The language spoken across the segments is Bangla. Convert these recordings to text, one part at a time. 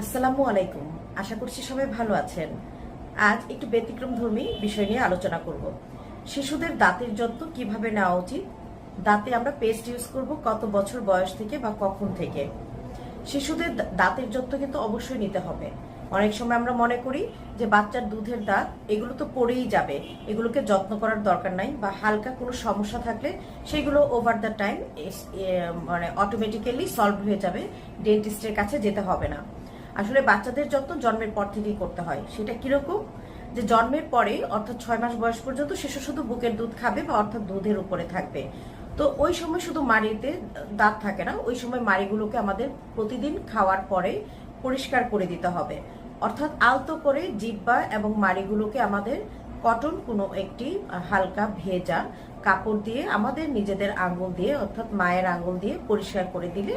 আসসালামু আলাইকুম। আশা করছি সবাই ভালো আছেন। আজ একটু ব্যতিক্রম ধর্মী বিষয় নিয়ে আলোচনা করব। শিশুদের দাঁতের যত্ন কীভাবে নেওয়া উচিত? দাঁতে আমরা পেস্ট ইউজ করব কত বছর বয়স থেকে বা কখন থেকে? শিশুদের দাঁতের যত্ন কিন্তু অবশ্যই নিতে হবে। অনেক সময় আমরা মনে করি যে বাচ্চার দুধের দাঁত এগুলো তো পড়েই যাবে, এগুলোকে যত্ন করার দরকার নাই বা হালকা কোনো সমস্যা থাকলে সেগুলো ওভার দ্য টাইম মানে অটোমেটিক্যালি সলভ হয়ে যাবে। ডেন্টিস্টের কাছে যেতে হবে না। আসলে বাচ্চাদের যত্ন জন্মের পর থেকেই করতে হয়। সেটা কীরকম? যে জন্মের পরে অর্থাৎ ছয় মাস বয়স পর্যন্ত শিশু শুধু বুকের দুধ খাবে বা অর্থাৎ দুধের উপরে থাকবে। তো ওই সময় শুধু মাড়িতে দাঁত থাকে না, ওই সময় মাড়িগুলোকে আমাদের প্রতিদিন খাওয়ার পরে পরিষ্কার করে দিতে হবে। অর্থাৎ আলতো করে জিব্বা এবং মাড়িগুলোকে আমাদের কটন কোনো একটি হালকা ভেজা কাপড় দিয়ে আমাদের নিজেদের আঙ্গুল দিয়ে, অর্থাৎ মায়ের আঙ্গুল দিয়ে পরিষ্কার করে দিলে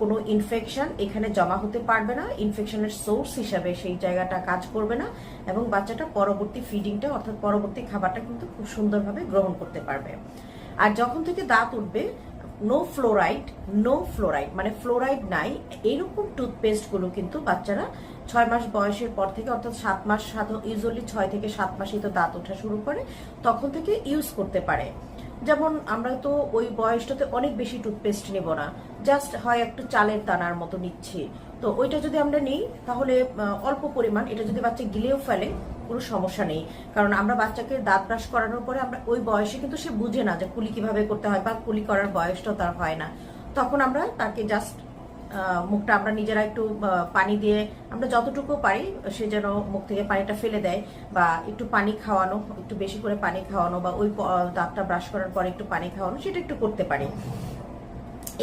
কোনো ইনফেকশন এখানে জমা হতে পারবে না। ইনফেকশনের সোর্স হিসাবে সেই জায়গাটা কাজ করবে না এবং বাচ্চাটা পরবর্তী ফিডিংটা অর্থাৎ পরবর্তী খাবারটা কিন্তু খুব সুন্দরভাবে গ্রহণ করতে পারবে। আর যখন থেকে দাঁত উঠবে নো ফ্লোরাইড নো ফ্লোরাইড মানে ফ্লোরাইড নাই এইরকম টুথপেস্টগুলো কিন্তু বাচ্চারা ছয় মাস বয়সের পর থেকে অর্থাৎ সাত মাস ইউজুয়ালি ছয় থেকে সাত মাসেই তো দাঁত ওঠা শুরু করে, তখন থেকে ইউজ করতে পারে। যেমন আমরা তো ওই বয়সটাতে অনেক বেশি টুথপেস্ট নেব না জাস্ট হয় একটু চালের দানার মতো নিচ্ছি তো ওইটা যদি আমরা নিই, তাহলে অল্প পরিমাণ, এটা যদি বাচ্চা গিলেও ফেলে, কোনো সমস্যা নেই। কারণ আমরা বাচ্চাকে দাঁত ব্রাশ করানোর পরে আমরা ওই বয়সে কিন্তু সে বুঝে না যে কুলি কীভাবে করতে হয় বা কুলি করার বয়সটাও তার হয় না। তখন আমরা তাকে জাস্ট মুখটা আমরা নিজেরা একটু পানি দিয়ে, আমরা যতটুকু পারি, সে যেন মুখ থেকে পানিটা ফেলে দেয় বা একটু পানি খাওয়ানো, একটু বেশি করে পানি খাওয়ানো বা ওই দাঁতটা ব্রাশ করার পরে একটু পানি খাওয়ানো, সেটা একটু করতে পারি।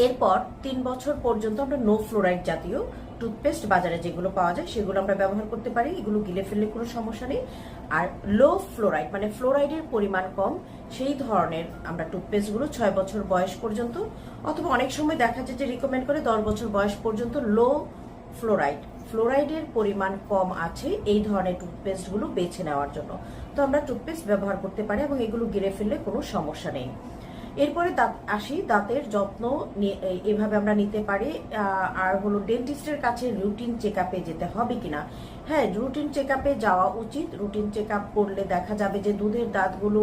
এরপর তিন বছর পর্যন্ত আমরা নো ফ্লোরাইড জাতীয় টুথপেস্ট বাজারে যেগুলো পাওয়া যায়, সেগুলো আমরা ব্যবহার করতে পারি। এগুলো গিলে ফেললে কোনো সমস্যা নেই। আর লো ফ্লোরাইড মানে ফ্লোরাইডের পরিমাণ কম, সেই ধরনের আমরা টুথপেস্টগুলো ছয় বছর বয়স পর্যন্ত অথবা অনেক সময় দেখা যায় যে রিকমেন্ড করে দশ বছর বয়স পর্যন্ত লো ফ্লোরাইড ফ্লোরাইডের পরিমাণ কম আছে এই ধরনের টুথপেস্টগুলো বেছে নেওয়ার জন্য। তো আমরা টুথপেস্ট ব্যবহার করতে পারি এবং এগুলো গিলে ফেললে কোনো সমস্যা নেই। এরপরে দাঁত আসি, দাঁতের যত্ন এভাবে আমরা নিতে পারি। আর হলো ডেন্টিস্টের কাছে রুটিন চেক যেতে হবে কিনা। হ্যাঁ রুটিন চেক যাওয়া উচিত। রুটিন চেক করলে দেখা যাবে যে দুধের দাঁতগুলো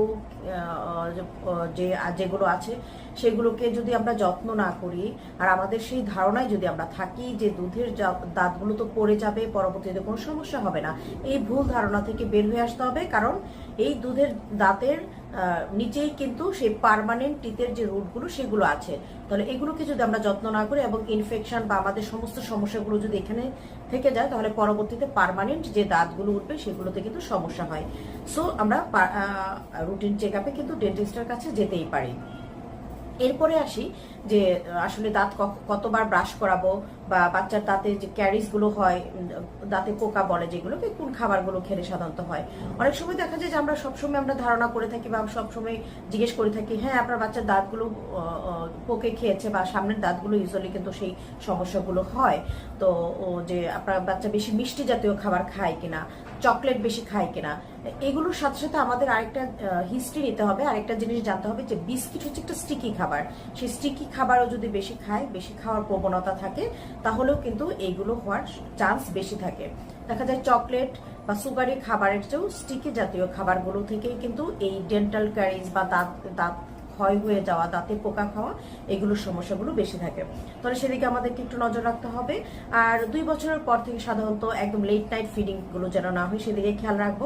যে যেগুলো আছে, সেগুলোকে যদি আমরা যত্ন না করি, আর আমাদের সেই ধারণায় যদি আমরা থাকি যে দুধের দাঁতগুলো তো পড়ে যাবে, পরবর্তীতে কোনো সমস্যা হবে না। এই ভুল ধারণা থেকে বের হয়ে আসতে হবে, কারণ এই দুধের দাঁতের নিচেই কিন্তু সেই পারমানেন্ট টিতের যে রুটগুলো সেগুলো আছে। তাহলে এগুলোকে যদি আমরা যত্ন না করি এবং ইনফেকশন বা আমাদের সমস্ত সমস্যাগুলো যদি এখানে থেকে যায়, তাহলে পরবর্তীতে পারমানেন্ট যে দাঁতগুলো উঠবে, সেগুলোতে কিন্তু সমস্যা হয়। সো আমরা রুটিন চেক আপে কিন্তু ডেন্টিস্টের কাছে যেতেই পারি। এরপরে আসি যে, আসলে দাঁত কতবার ব্রাশ করাবো বা বাচ্চার দাঁতে যে ক্যারিজগুলো হয় দাঁতে পোকা বলে যেগুলোকে কোন খাবারগুলো খেলে সাধারণত হয়। অনেক সময় দেখা যায় যে আমরা সবসময় আমরা ধারণা করে থাকি বা সবসময় জিজ্ঞেস করে থাকি হ্যাঁ আপনার বাচ্চার দাঁতগুলো পোকে খেয়েছে বা সামনের দাঁতগুলো ইউজুয়ালি কিন্তু সেই সমস্যাগুলো হয়। তো যে, আপনার বাচ্চা বেশি মিষ্টি জাতীয় খাবার খায় কিনা চকলেট বেশি খায় কিনা এগুলোর সাথে সাথে আমাদের আরেকটা হিস্ট্রি নিতে হবে, আরেকটা জিনিস জানতে হবে যে বিস্কিট হচ্ছে একটা স্টিকি খাবার। সেই স্টিকি খাবারও যদি বেশি খায়, বেশি খাওয়ার প্রবণতা থাকে, তাহলেও কিন্তু এইগুলো হওয়ার চান্স বেশি থাকে। দেখা যায় চকলেট বা সুগারি খাবারের চেয়েও স্টিকি জাতীয় খাবারগুলো থেকেই কিন্তু এই ডেন্টাল ক্যারিজ বা দাঁত দাঁত ক্ষয় হয়ে যাওয়া, দাঁতে পোকা খাওয়া এগুলোর সমস্যাগুলো বেশি থাকে। তাহলে সেদিকে আমাদেরকে একটু নজর রাখতে হবে। আর দুই বছরের পর থেকে সাধারণত একদম লেট নাইট ফিডিংগুলো যেন না হয়, সেদিকে খেয়াল রাখব।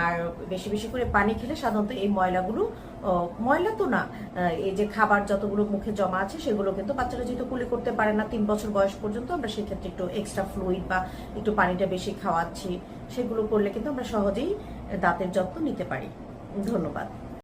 আর বেশি বেশি করে পানি খেলে সাধারণত এই ময়লাগুলো ময়লা তো না এই যে খাবার যতগুলো মুখে জমা আছে, সেগুলো কিন্তু বাচ্চারা যেহেতু কুলি করতে পারে না, তিন বছর বয়স পর্যন্ত আমরা সেক্ষেত্রে একটু এক্সট্রা ফ্লুইড বা একটু পানিটা বেশি খাওয়াচ্ছি, সেগুলো করলে কিন্তু আমরা সহজেই দাঁতের যত্ন নিতে পারি। ধন্যবাদ।